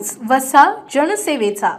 News वसा जनसेवेचा.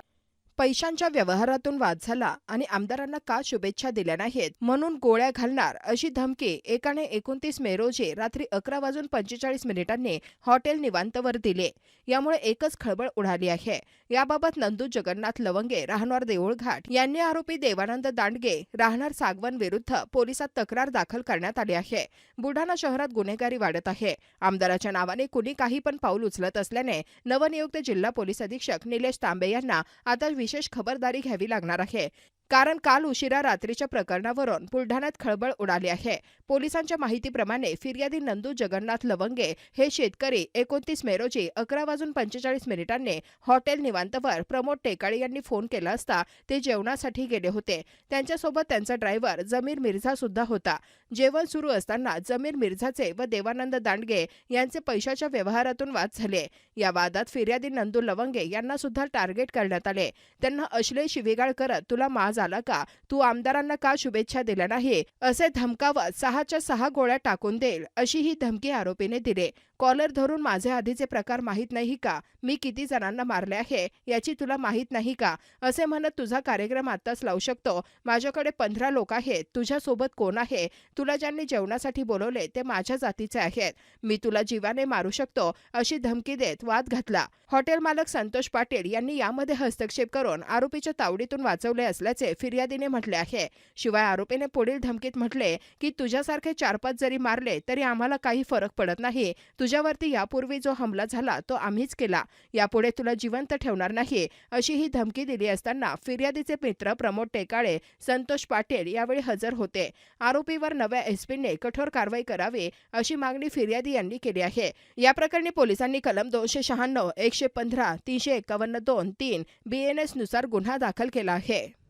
पैशांच्या व्यवहारातून वाद झाला आणि आमदारांना का शुभेच्छा दिल्या नाहीत? म्हणून गोळ्या घालणार अशी धमकी एकाने एकोणतीस मे रोजी रात्री अकरा वाजून पंचेचाळीस मिनिटांनी हॉटेल निवांतवर दिले. यामुळे एकच खळबळ उडाली आहे. याबाबत नंदू जगन्नाथ लवंगे राहणार देऊळघाट यांनी आरोपी देवानंद दांडगे राहणार सागवन विरुद्ध पोलिसात तक्रार दाखल करण्यात आली आहे. बुलढाणा शहरात गुन्हेगारी वाढत आहे. आमदाराच्या नावाने कुणी काही पण पाऊल उचलत असल्याने नवनियुक्त जिल्हा पोलीस अधीक्षक निलेश तांबे यांना आता विशेष खबरदारी घ्यावी लागणार आहे. कारण काल उशिरा रात्रीच्या प्रकरणावरून बुलढाण्यात खळबळ उडाली आहे. पोलिसांच्या माहितीप्रमाणे फिर्यादी नंदू जगन्नाथ लवंगे हे शेतकरी एकोणतीस मे रोजी अकरा वाजून पंचेचाळीस मिनिटांनी हॉटेल निवांतवर प्रमोद टेकाळे यांनी फोन केला असता ते जेवणासाठी गेले होते. त्यांच्यासोबत त्यांचा ड्रायव्हर जमीर मिर्झा सुद्धा होता. जेवण सुरू असताना जमीर मिर्झाचे व देवानंद दांडगे यांचे पैशाच्या व्यवहारातून वाद झाले. या वादात फिर्यादी नंदू लवंगे यांना सुद्धा टार्गेट करण्यात आले. त्यांना अश्लेय शिवीगाळ करत तुला माज झाला का? तू आमदारांना का शुभेच्छा दिल्या नाही? असे धमकावत सहाच्या सहा गोळ्या टाकून देईल अशी ही धमकी आरोपीने दिली. कॉलर धरून माझे आधीचे प्रकार माहीत नाही का? मी किती जणांना मारले आहे याची तुला माहीत नाही का? असे म्हणत तुझा कार्यक्रम आत्ताच लावू शकतो. माझ्याकडे पंधरा लोक आहेत तुझ्यासोबत कोण आहे? तुला ज्यांनी जेवणासाठी बोलवले ते माझ्या जातीचे आहेत. मी तुला जीवाने मारू शकतो अशी धमकी देत वाद घातला. हॉटेल मालक संतोष पाटील यांनी यामध्ये हस्तक्षेप करून आरोपीच्या तावडीतून वाचवले असल्याचे असल्याचे फिर्यादीने म्हटले आहे. शिवाय आरोपीने पुढील धमकीत म्हटले की तुझ्यासारखे चार पाच जरी मारले तरी आम्हाला काही फरक पडत नाही. तुझ्यावरती यापूर्वी जो हमला झाला तो आम्हीच केला. यापुढे तुला जिवंत ठेवणार नाही. अशी ही धमकी दिली असताना फिर्यादीचे मित्र प्रमोद टेकाळे संतोष पाटील यावेळी हजर होते. आरोपीवर नव्या एसपीने कठोर कारवाई करावी अशी मागणी फिर्यादी यांनी केली आहे. या प्रकरणी पोलिसांनी कलम दोनशे शहाण्णव एकशे पंधरा तीनशे एकावन्न दोन तीन बीएनएसनुसार गुन्हा दाखल केला आहे.